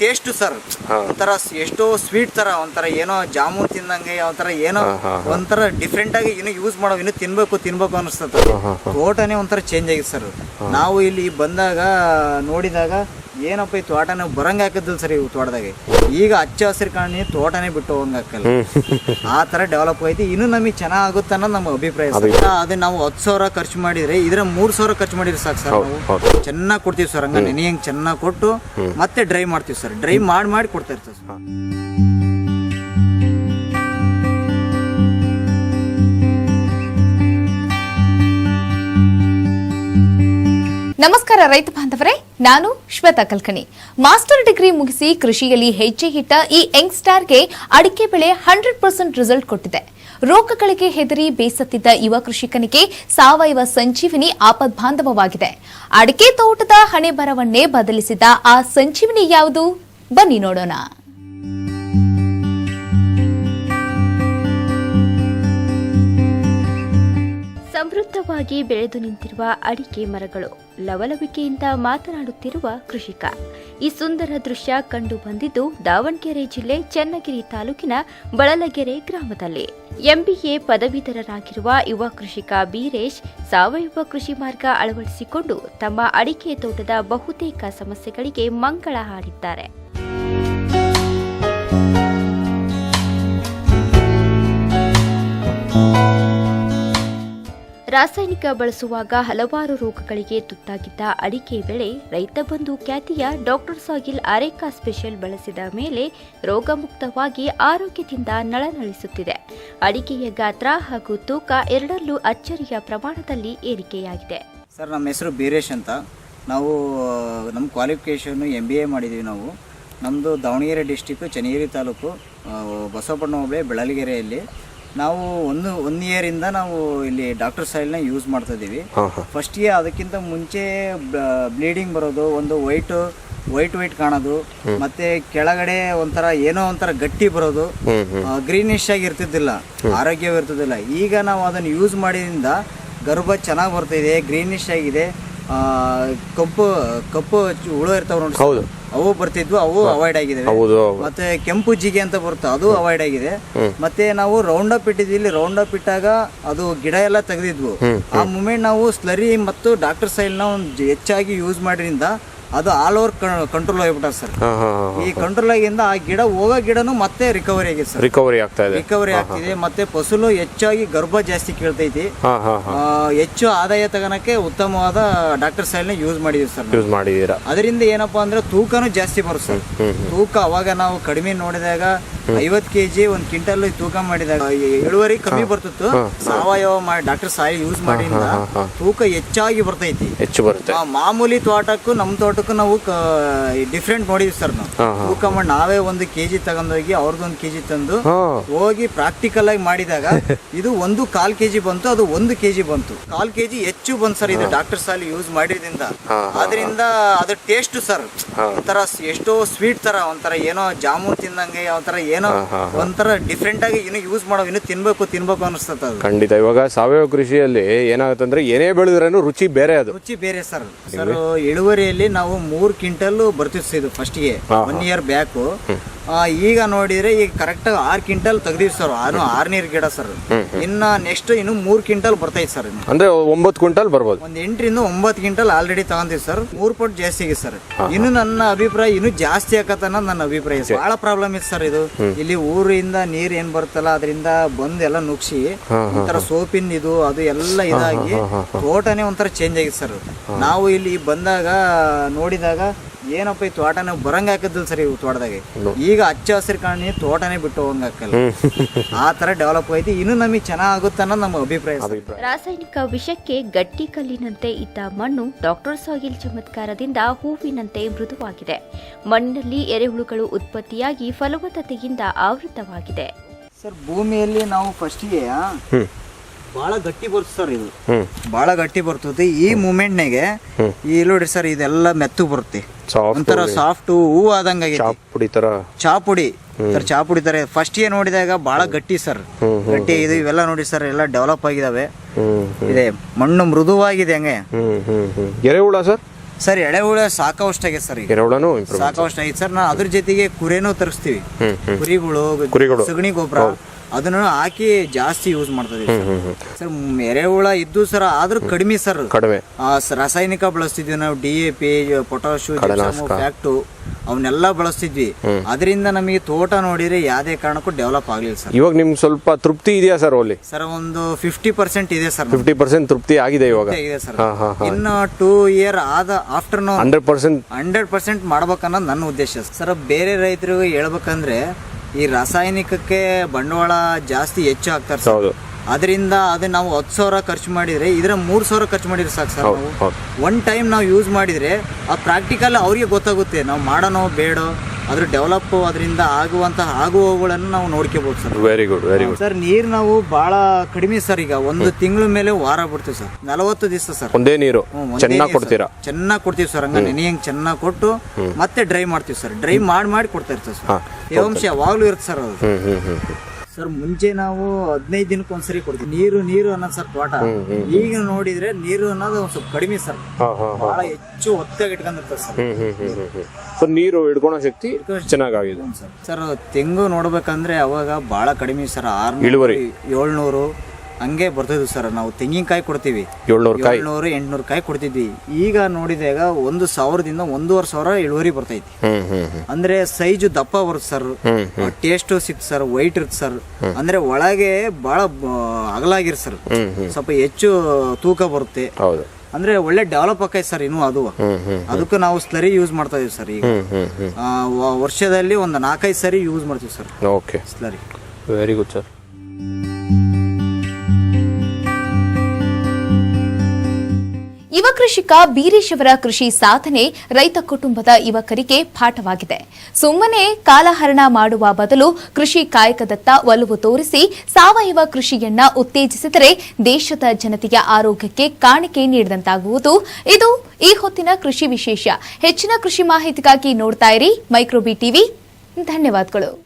Taste sir. ಒಂಥರ ಎಷ್ಟೋ sweet ತರ ಒಂಥರ ಏನೋ ಜಾಮೂನ್ ತಿಂದಂಗೆ ಒಂಥರ ಏನೋ. ಒಂಥರ ಡಿಫ್ರೆಂಟ್ ಆಗಿ ಇನ್ನು ಯೂಸ್ ಮಾಡೋ ಇನ್ನು ತಿನ್ಬೇಕು ತಿನ್ಬೇಕು ಅನಿಸ್ತದೆ. ತೋಟನೇ ಒಂಥರ ಚೇಂಜ್ ಆಗಿದೆ ಸರ್ ನಾವು ಇಲ್ಲಿ ಬಂದಾಗ ನೋಡಿದಾಗ ಏನಪ್ಪ ಈ ತೋಟ ನಾವು ಬರಂಗ ಹಾಕಿದ್ದಿಲ್ಲ ಸರ್ ಇವು ತೋಟದಾಗೆ? ಈಗ ಹಚ್ಚ ಹಸಿರು ಕಾಣಿ ತೋಟನೇ ಬಿಟ್ಟು ಹೋಗಂಗ್ ಹಾಕಲ್ಲ. ಆ ತರ ಡೆವಲಪ್ ಐತಿ. ಇನ್ನು ನಮಗೆ ಚೆನ್ನಾಗುತ್ತೆ ಅನ್ನೋದು ನಮ್ಮ ಅಭಿಪ್ರಾಯ. ಅದೇ ನಾವು ಹತ್ತು ಸಾವಿರ ಖರ್ಚು ಮಾಡಿದ್ರೆ ಇದ್ರ ಮೂರು ಸಾವಿರ ಖರ್ಚು ಮಾಡಿದ್ರೆ ಸಾಕು ಸರ್ ನಾವು. ಚೆನ್ನಾಗಿ ಕೊಡ್ತೀವಿ ಸರ್ ಹಂಗ ನೆನೆಯಂಗ್ ಚೆನ್ನಾಗಿ ಕೊಟ್ಟು ಮತ್ತೆ ಡ್ರೈ ಮಾಡ್ತೀವಿ ಸರ್. ಡ್ರೈ ಮಾಡಿ ಮಾಡಿ ಕೊಡ್ತಾ ಇರ್ತೀವಿ ಸರ್. ನಮಸ್ಕಾರ ರೈತ ಬಾಂಧವರೇ, ನಾನು ಶ್ವೇತಾ ಕಲ್ಕಣಿ. ಮಾಸ್ಟರ್ ಡಿಗ್ರಿ ಮುಗಿಸಿ ಕೃಷಿಯಲ್ಲಿ ಹೆಜ್ಜೆ ಇಟ್ಟ ಈ ಯಂಗ್ಸ್ಟಾರ್ಗೆ ಅಡಿಕೆ ಬೆಳೆ ಹಂಡ್ರೆಡ್ ಪರ್ಸೆಂಟ್ ರಿಸಲ್ಟ್ ಕೊಟ್ಟಿದೆ. ರೋಗಗಳಿಗೆ ಹೆದರಿ ಬೇಸತ್ತಿದ್ದ ಯುವ ಕೃಷಿಕನಿಗೆ ಸಾವಯವ ಸಂಜೀವಿನಿ ಆಪದ್ ಬಾಂಧವವಾಗಿದೆ. ಅಡಿಕೆ ತೋಟದ ಹಣೆ ಬರವನ್ನೇ ಬದಲಿಸಿದ ಆ ಸಂಜೀವಿನಿ ಯಾವುದು? ಬನ್ನಿ ನೋಡೋಣ. ಸಮೃದ್ಧವಾಗಿ ಬೆಳೆದು ನಿಂತಿರುವ ಅಡಿಕೆ ಮರಗಳು ಲವಲವಿಕೆಯಿಂದ ಮಾತನಾಡುತ್ತಿರುವ ಕೃಷಿಕ. ಈ ಸುಂದರ ದೃಶ್ಯ ಕಂಡು ಬಂದಿದ್ದು ದಾವಣಗೆರೆ ಜಿಲ್ಲೆ ಚನ್ನಗಿರಿ ತಾಲೂಕಿನ ಬಳಲಗೆರೆ ಗ್ರಾಮದಲ್ಲಿ. ಎಂಬಿಎ ಪದವೀಧರರಾಗಿರುವ ಯುವ ಕೃಷಿಕ ಬೀರೇಶ್ ಸಾವಯವ ಕೃಷಿ ಮಾರ್ಗ ಅಳವಡಿಸಿಕೊಂಡು ತಮ್ಮ ಅಡಿಕೆ ತೋಟದ ಬಹುತೇಕ ಸಮಸ್ಯೆಗಳಿಗೆ ಮಂಗಳ ಹಾಡಿದ್ದಾರೆ. ರಾಸಾಯನಿಕ ಬಳಸುವಾಗ ಹಲವಾರು ರೋಗಗಳಿಗೆ ತುತ್ತಾಗಿದ್ದ ಅಡಿಕೆ ಬೆಳೆ ರೈತ ಬಂಧು ಖ್ಯಾತಿಯ ಡಾಕ್ಟರ್ ಸಾಗಿಲ್ ಅರೇಕಾ ಸ್ಪೆಷಲ್ ಬಳಸಿದ ಮೇಲೆ ರೋಗಮುಕ್ತವಾಗಿ ಆರೋಗ್ಯದಿಂದ ನಳನಳಿಸುತ್ತಿದೆ. ಅಡಿಕೆಯ ಗಾತ್ರ ಹಾಗೂ ತೂಕ ಎರಡರಲ್ಲೂ ಅಚ್ಚರಿಯ ಪ್ರಮಾಣದಲ್ಲಿ ಏರಿಕೆಯಾಗಿದೆ. ಸರ್ ನಮ್ಮ ಹೆಸರು ಬೀರೇಶ್ ಅಂತ. ನಾವು ನಮ್ಮ ಕ್ವಾಲಿಫಿಕೇಷನ್ ಎಂ ಬಿ ಎ ಮಾಡಿದ್ದೀವಿ ನಾವು. ನಮ್ಮದು ದಾವಣಗೆರೆ ಡಿಸ್ಟಿಕ್ಕು ಚನ್ನಗಿರಿ ತಾಲೂಕು ಆ, ಬಸವಪಟ್ಟಣ ಹೋಬಳಿ ಬೆಳಲಿಗೆರೆಯಲ್ಲಿ ನಾವು ಒಂದು ಒನ್ ಇಯರಿಂದ ನಾವು ಇಲ್ಲಿ ಡಾಕ್ಟರ್ ಸಾಯಿಲ್ನ ಯೂಸ್ ಮಾಡ್ತಾ ಇದೀವಿ ಫಸ್ಟ್ ಇಯರ್ ಅದಕ್ಕಿಂತ ಮುಂಚೆ ಬ್ಲೀಡಿಂಗ್ ಬರೋದು ಒಂದು ವೈಟ್ ವೈಟ್ ವೈಟ್ ಕಾಣೋದು ಮತ್ತೆ ಕೆಳಗಡೆ ಒಂಥರ ಏನೋ ಒಂಥರ ಗಟ್ಟಿ ಬರೋದು ಗ್ರೀನಿಶ್ ಆಗಿ ಇರ್ತಿದ್ದಿಲ್ಲ ಆರೋಗ್ಯವೂ ಇರ್ತಿದ್ದಿಲ್ಲ. ಈಗ ನಾವು ಅದನ್ನು ಯೂಸ್ ಮಾಡಿದ್ರಿಂದ ಗರ್ಭ ಚೆನ್ನಾಗಿ ಬರ್ತಿದೆ ಗ್ರೀನಿಶ್ ಆಗಿದೆ ಕಪ್ಪು ಕಪ್ಪು ಹುಳು ಇರ್ತಾವ ನೋಡಿ ಹೌದು. ಅವು ಬರ್ತಿದ್ವು ಅವು ಅವಾಯ್ಡ್ ಆಗಿದೆ ಹೌದು ಮತ್ತೆ ಕೆಂಪು ಜಿಗೆ ಅಂತ ಬರುತ್ತೆ ಅದು ಅವಾಯ್ಡ್ ಆಗಿದೆ. ಮತ್ತೆ ನಾವು ರೌಂಡ್ ಅಪ್ ಇಟ್ಟಿದ್ವಿ ಇಲ್ಲಿ ರೌಂಡ್ ಅಪ್ ಇಟ್ಟಾಗ ಅದು ಗಿಡ ಎಲ್ಲ ತೆಗೆದಿದ್ವು. ಆ ಮೂಮೆಂಟ್ ನಾವು ಸ್ಲರಿ ಮತ್ತು ಡಾಕ್ಟರ್ ಸೈಲ್ನ ಹೆಚ್ಚಾಗಿ ಯೂಸ್ ಮಾಡಿದ್ರಿಂದ ಅದು ಆಲ್ ಓವರ್ ಕಂಟ್ರೋಲ್ ಆಗಿಬಿಟ್ಟ ಸರ್. ಈ ಕಂಟ್ರೋಲ್ ಆಗಿಂದ ಆ ಗಿಡ ಹೋಗೋ ಗಿಡನು ಮತ್ತೆ ರಿಕವರಿ ಆಗಿದೆ ಸರ್. ರಿಕವರಿ ಆಗ್ತಾ ಇದೆ. ರಿಕವರಿ ಆಗ್ತಿದೆ ಮತ್ತೆ ಫಸಲು ಹೆಚ್ಚಾಗಿ ಗರ್ಭ ಜಾಸ್ತಿ ಕೇಳ್ತೈತಿ. ಹೆಚ್ಚು ಆದಾಯ ತಗೋಣಕ್ಕೆ ಉತ್ತಮವಾದ ಡಾಕ್ಟರ್ ಸೈಲ್ ಯೂಸ್ ಮಾಡಿದೀವಿ ಸರ್ ಯೂಸ್ ಮಾಡಿದೀರಾ? ಅದರಿಂದ ಏನಪ್ಪಾ ಅಂದ್ರೆ ತೂಕನೂ ಜಾಸ್ತಿ ಬರುತ್ತೆ ಸರ್. ತೂಕ ಅವಾಗ ನಾವು ಕಡಿಮೆ ನೋಡಿದಾಗ ಐವತ್ ಕೆಜಿ ಒಂದ್ ಕ್ವಿಂಟಲ್ ತೂಕ ಮಾಡಿದಾಗ ಇಳುವರಿ ಕಮ್ಮಿ ಬರ್ತಿತ್ತು. ಸಾವಯವ ಮಾಡಿ ಡಾಕ್ಟರ್ ಸಾಯಿ ಯೂಸ್ ಮಾಡಿಂದ ತೂಕ ಹೆಚ್ಚಾಗಿ ಬರ್ತೈತಿ. ಹೆಚ್ಚು ಬರುತ್ತೆ. ಮಾಮೂಲಿ ತೋಟಕ್ಕೂ ನಮ್ ತೋಟಕ್ಕೂ ನಾವು ಡಿಫ್ರೆಂಟ್ ನೋಡಿದ್ವಿ ಸರ್ ನಾವು. ತೂಕ ಮಾಡಿ ನಾವೇ ಒಂದು ಕೆಜಿ ತಗೊಂಡೋಗಿ ಅವ್ರದ್ದೊಂದು ಕೆಜಿ ತಂದು ಹೋಗಿ ಪ್ರಾಕ್ಟಿಕಲ್ ಆಗಿ ಮಾಡಿದಾಗ ಇದು ಒಂದು ಕಾಲ್ ಕೆಜಿ ಬಂತು ಅದು ಒಂದು ಕೆಜಿ ಬಂತು. ಕಾಲ್ ಕೆಜಿ ಹೆಚ್ಚು ಬಂತು ಸರ್ ಇದು ಡಾಕ್ಟರ್ ಸಾಲಿ ಯೂಸ್ ಮಾಡಿದ್ರಿಂದ. ಅದರಿಂದ ಅದ್ರ ಟೇಸ್ಟ್ ಸರ್ ಒಂಥರ ಎಷ್ಟೋ ಸ್ವೀಟ್ ತರ ಒಂಥರ ಏನೋ ಜಾಮೂನ್ ತಿಂದಂಗೆ ಒಂಥರ ಏನೋ ಒಂಥರ ಡಿಫ್ರೆಂಟ್ ಆಗಿ ಇನ್ನು ಯೂಸ್ ಮಾಡೋ ಇನ್ನು ತಿನ್ಬೇಕು ತಿನ್ಬೇಕು ಅನಿಸ್ತದ ಅದು. ಖಂಡಿತ. ಇವಾಗ ಸಾವಯವ ಕೃಷಿಯಲ್ಲಿ ಏನಾಗುತ್ತಂದ್ರೆ ಏನೇ ಬೆಳೆದ್ರೂ ರುಚಿ ಬೇರೆ ಅದು. ರುಚಿ ಬೇರೆ ಸರ್ ಸರ್ ಇಳುವರಿಯಲ್ಲಿ ನಾವು ಮೂರ್ ಕ್ವಿಂಟಲ್ ಇದು ಫಸ್ಟ್ಗೆ ಒನ್ ಇಯರ್ ಬ್ಯಾಕು ಈಗ ನೋಡಿದ್ರೆ ಈಗ ಕರೆಕ್ಟ್ ಆರ್ ಕ್ವಿಂಟಲ್ ತೆಗ್ದಿವಿ ಸರ್ ಆರು ನೀರ್ ಗಿಡ ಸರ್ ಇನ್ನ ನೆಕ್ಸ್ಟ್ ಇನ್ನು ಮೂರ್ ಕ್ವಿಂಟಲ್ ಬರ್ತೈತೆ ಸರ್ ಅಂದ್ರೆ ಒಂಬತ್ತು ಕ್ವಿಂಟಲ್ ಬರ್ಬೋದು. ಒಂದ್ ಎಂಟರಿಂದ ಒಂಬತ್ತು ಕ್ವಿಂಟಲ್ ಆಲ್ರೆಡಿ ತಗೊಂಡಿವಿ ಸರ್ ಮೂರ್ ಪಟ್ಟು ಜಾಸ್ತಿ ಆಗಿದೆ ಸರ್ ಇನ್ನು ನನ್ನ ಅಭಿಪ್ರಾಯ ಇನ್ನು ಜಾಸ್ತಿ ಆಗತ್ತ ನನ್ನ ಅಭಿಪ್ರಾಯ. ಬಹಳ ಪ್ರಾಬ್ಲಮ್ ಇದೆ ಸರ್ ಇದು. ಇಲ್ಲಿ ಊರಿಂದ ನೀರ್ ಏನ್ ಬರುತ್ತಲ್ಲ ಅದರಿಂದ ಬಂದ್ ಎಲ್ಲ ನುಗ್ಸಿ ಒಂಥರ ಸೋಪಿನ ಇದು ಅದು ಎಲ್ಲ ಇದಾಗಿ ತೋಟನೇ ಒಂಥರ ಚೇಂಜ್ ಆಗಿತ್ತು ಸರ್. ನಾವು ಇಲ್ಲಿ ಬಂದಾಗ ನೋಡಿದಾಗ ಏನಪ್ಪ ಈ ತೋಟ ನಾವು ಬರಂಗ ಹಾಕಿದ್ದಿಲ್ಲ ಸರ್ ಇವು ತೋಟದಾಗೆ? ಈಗ ಹಚ್ಚ ಹಸಿರು ಕಾಣಿ ತೋಟನೇ ಬಿಟ್ಟು ಹೋಗಂಗ್ ಹಾಕಲ್ಲ. ಆ ತರ ಡೆವಲಪ್ ಆಯ್ತು ಇನ್ನು ನಮಗೆ ಚೆನ್ನಾಗುತ್ತೆ ಅನ್ನೋ ನಮ್ಮ ಅಭಿಪ್ರಾಯ ರಾಸಾಯನಿಕ ವಿಷಕ್ಕೆ ಗಟ್ಟಿ ಕಲ್ಲಿನಂತೆ ಇದ್ದ ಮಣ್ಣು ಡಾಕ್ಟರ್ ಸಾಗಿಲ್ ಚಮತ್ಕಾರದಿಂದ ಹೂವಿನಂತೆ ಮೃದುವಾಗಿದೆ. ಮಣ್ಣಿನಲ್ಲಿ ಎರೆಹುಳುಗಳು ಉತ್ಪತ್ತಿಯಾಗಿ ಫಲವತ್ತತೆಯಿಂದ ಆವೃತವಾಗಿದೆ. ಸರ್ ಭೂಮಿಯಲ್ಲಿ ನಾವು ಫಸ್ಟಿಗೆ ಬಹಳ ಗಟ್ಟಿ ಬರ್ತದೆ ಸರ್ ಇದು. ಬಹಳ ಗಟ್ಟಿ ಬರ್ತದೆ ಈ ಮೂಮೆಂಟ್ನಾಗೆ ಈ ನೋಡ್ರಿ ಸರ್ ಇದೆಲ್ಲ ಮೆತ್ತು ಬರುತ್ತೆ. ಒಂಥರ ಸಾಫ್ಟ್ ಹೂ ಆದಂಗ ಚಾಪುಡಿ ಪುಡಿ ತರ. ಚಾಪುಡಿ ಸರ್ ಚಾಪುಡಿ ತರ. ಫಸ್ಟ್ ಏ ನೋಡಿದಾಗ ಬಹಳ ಗಟ್ಟಿ ಸರ್. ಗಟ್ಟಿ ಇದು ಇವೆಲ್ಲ ನೋಡಿ ಸರ್ ಎಲ್ಲ ಡೆವಲಪ್ ಆಗಿದಾವೆ. ಇದೆ. ಮಣ್ಣು ಮೃದುವಾಗಿದೆ ಹಂಗೆ. ಎರೆಹುಳ ಸರ್? ಸರ್ ಎಳೆಹುಳ ಸಾಕವಷ್ಟಾಗಿದೆ ಸರ್ ಎರೆಹುಳನು ಸಾಕವಷ್ಟಾಗಿದೆ ಸರ್. ನಾ ಅದ್ರ ಜೊತೆಗೆ ಕುರಿನೂ ತರಿಸ್ತೀವಿ. ಕುರಿಗಳು. ಸಗಣಿ ಗೊಬ್ಬರ. ಅದನ್ನು ಹಾಕಿ ಜಾಸ್ತಿ ಯೂಸ್ ಮಾಡ್ತದೆ ಸರ್. ಎರೆಹುಳ ಇದ್ದು ಸರ್ ಆದ್ರೂ ಕಡಿಮೆ ಸರ್. ಕಡಿಮೆ. ರಾಸಾಯನಿಕ ಬಳಸ್ತಿದ್ವಿ ನಾವು ಡಿ ಎ ಪಿ ಪೊಟಾಶು. ಫ್ಯಾಕ್ಟು ಅವನ್ನೆಲ್ಲ ಬಳಸ್ತಿದ್ವಿ. ಅದರಿಂದ ನಮಗೆ ತೋಟ ನೋಡಿದ್ರೆ ಯಾವುದೇ ಕಾರಣಕ್ಕೂ ಡೆವಲಪ್ ಆಗಲಿಲ್ಲ ಸರ್. ಇವಾಗ ನಿಮ್ಗೆ ಸ್ವಲ್ಪ ತೃಪ್ತಿ ಇದೆಯಾ ಸರ್ ಅಲ್ಲಿ? ಸರ್ ಒಂದು ಫಿಫ್ಟಿ ಪರ್ಸೆಂಟ್ ಇದೆ ಸರ್. ಫಿಫ್ಟಿ ಪರ್ಸೆಂಟ್ ತೃಪ್ತಿ ಆಗಿದೆ ಇವಾಗ? ಇದೆ ಸರ್. ಇನ್ನು ಟೂ ಇಯರ್ ಆದ after hundred percent. Hundred percent ಮಾಡ್ಬೇಕನ್ನೋದು ನನ್ನ ಉದ್ದೇಶ ಸರ್ ಬೇರೆ ರೈತರಿಗೆ ಹೇಳ್ಬೇಕಂದ್ರೆ ಈ ರಾಸಾಯನಿಕಕ್ಕೆ ಬಂಡವಾಳ ಜಾಸ್ತಿ ಹೆಚ್ಚು ಹಾಕ್ತಾರೆ ಸರ್. ಹೌದು. ಅದರಿಂದ ಅದು ನಾವು ಹತ್ತು ಸಾವಿರ ಖರ್ಚು ಮಾಡಿದ್ರೆ ಇದರ ಮೂರು ಸಾವಿರ ಖರ್ಚು ಮಾಡಿದ್ರೆ ಸಾಕು ಸರ್ ನಾವು. ಒನ್ ಟೈಮ್ ನಾವು ಯೂಸ್ ಮಾಡಿದ್ರೆ ಆ ಪ್ರಾಕ್ಟಿಕಲ್ ಅವ್ರಿಗೆ ಗೊತ್ತಾಗುತ್ತೆ ನಾವು ಮಾಡೋಣ ಬೇಡೋ. ಅದ್ರ ಡೆವಲಪ್ ಅದರಿಂದ ಆಗುವಂತಹ ಆಗುವವುಗಳನ್ನು ನಾವು ನೋಡ್ಕೋಬಹುದು sir. Very good very good sir ನೀರು ನಾವು ಬಹಳ ಕಡಿಮೆ ಸರ್ ಈಗ. ಒಂದು ತಿಂಗಳ ಮೇಲೆ ವಾರ ಬಿಡ್ತೀವಿ ಸರ್. ನಲವತ್ತು ದಿವಸ ಸರ್. ಒಂದೇ ನೀರು. ಚೆನ್ನಾಗಿ ಕೊಡ್ತೀರಾ? ಚೆನ್ನಾಗಿ ಕೊಡ್ತೀವಿ ಸರ್. ಹಂಗ ನೆನೆಯಂಗ್ ಚೆನ್ನಾಗಿ ಕೊಟ್ಟು ಮತ್ತೆ ಡ್ರೈ ಮಾಡ್ತೀವಿ ಸರ್. ಡ್ರೈ ಮಾಡಿ ಮಾಡಿ ಕೊಡ್ತಾ ಇರ್ತೀವಿ ಸರ್. ಹಾ, ಯಾವಾಗಲೂ ಇರುತ್ತೆ ಸರ್ ಅದು. ಸರ್ ಮುಂಚೆ ನಾವು ಹದಿನೈದು ದಿನಕ್ಕೆ ಒಂದ್ಸರಿ ಕೊಡ್ತೀವಿ. ನೀರು ನೀರು ಅನ್ನೋದು ಸರ್ ತೋಟ. ಈಗ ನೋಡಿದ್ರೆ ನೀರು ಅನ್ನೋದು ಒಂದ್ ಸ್ವಲ್ಪ ಕಡಿಮೆ ಸರ್. ಬಹಳ ಹೆಚ್ಚು ಒತ್ತಾಗಿ ಇಟ್ಕೊಂಡಿರ್ತಾರೆ ಸರ್. ಸೊ ನೀರು ಹಿಡ್ಕೊಳೋ ಶಕ್ತಿ ಚೆನ್ನಾಗಾಗಿದೆ. ಸರ್. ತೆಂಗು ನೋಡ್ಬೇಕಂದ್ರೆ ಅವಾಗ ಬಹಳ ಕಡಿಮೆ ಸರ್. ಇಳುವರಿ. ಆರ್ನೂರು ಏಳ್ನೂರು ಹಂಗೆ ಬರ್ತಿದ್ವಿ ಸರ್. ನಾವು ತೆಂಗಿನಕಾಯಿ ಕೊಡ್ತೀವಿ. ಏಳ್ನೂರು ಕಾಯಿ. ಏಳ್ನೂರು ಎಂಟ್ನೂರು ಕಾಯಿ ಕೊಡ್ತಿದ್ವಿ. ಈಗ ನೋಡಿದಾಗ ಒಂದು ಸಾವಿರದಿಂದ ಒಂದೂವರೆ ಸಾವಿರ ಇಳುವರಿ ಬರ್ತೈತಿ. ಹ್ಮ್ ಹ್ಮ್ ಹ್ಮ್. ಅಂದ್ರೆ ಸೈಜ್ ದಪ್ಪ ಬರುತ್ತೆ ಸರ್. ಟೇಸ್ಟ್ ಸಿಕ್ತು ಸರ್ ವೈಟ್ ಇರುತ್ತೆ ಸರ್. ಅಂದ್ರೆ ಒಳಗೆ ಬಹಳ ಅಗಲಾಗಿರ್ ಸರ್. ಹ್ಮ್ ಹ್ಮ್. ಸ್ವಲ್ಪ ಹೆಚ್ಚು ತೂಕ ಬರುತ್ತೆ. ಹೌದು. ಅಂದ್ರೆ ಒಳ್ಳೆ ಡೆವಲಪ್ ಆಕೈತೆ ಸರ್ ಇನ್ನು ಅದು. ಹ್ಮ್ ಹ್ಮ್ ಅದಕ್ಕೆ ನಾವು ಸ್ಲರಿ ಯೂಸ್ ಮಾಡ್ತಾ ಇದೀವಿ ಸರ್ ಈಗ. ಹ್ಮ್ ಹ್ಮ್ ಹ್ಮ್. ಆ, ವ- ವರ್ಷದಲ್ಲಿ ಒಂದು ನಾಲ್ಕೈದು ಸರಿ ಯೂಸ್ ಮಾಡ್ತೀವಿ sir. Okay. Slurry very good sir ಕೃಷಿಕ ಬೀರೇಶ್ ಕೃಷಿ ಸಾಧನೆ ರೈತ ಕುಟುಂಬದ ಯುವಕರಿಗೆ ಪಾಠವಾಗಿದೆ. ಸುಮ್ಮನೆ ಕಾಲಹರಣ ಮಾಡುವ ಬದಲು ಕೃಷಿ ಕಾಯಕದತ್ತ ಒಲವು ತೋರಿಸಿ ಸಾವಯವ ಕೃಷಿಯನ್ನ ಉತ್ತೇಜಿಸಿದರೆ ದೇಶದ ಜನತೆಯ ಆರೋಗ್ಯಕ್ಕೆ ಕಾಣಿಕೆ ನೀಡಿದಂತಾಗುವುದು. ಇದು ಈ ಹೊತ್ತಿನ ಕೃಷಿ ವಿಶೇಷ. ಹೆಚ್ಚಿನ ಕೃಷಿ ಮಾಹಿತಿಗಾಗಿ ನೋಡ್ತಾ ಇರಿ ಮೈಕ್ರೋಬಿ ಟಿವಿ. ಧನ್ಯವಾದಗಳು.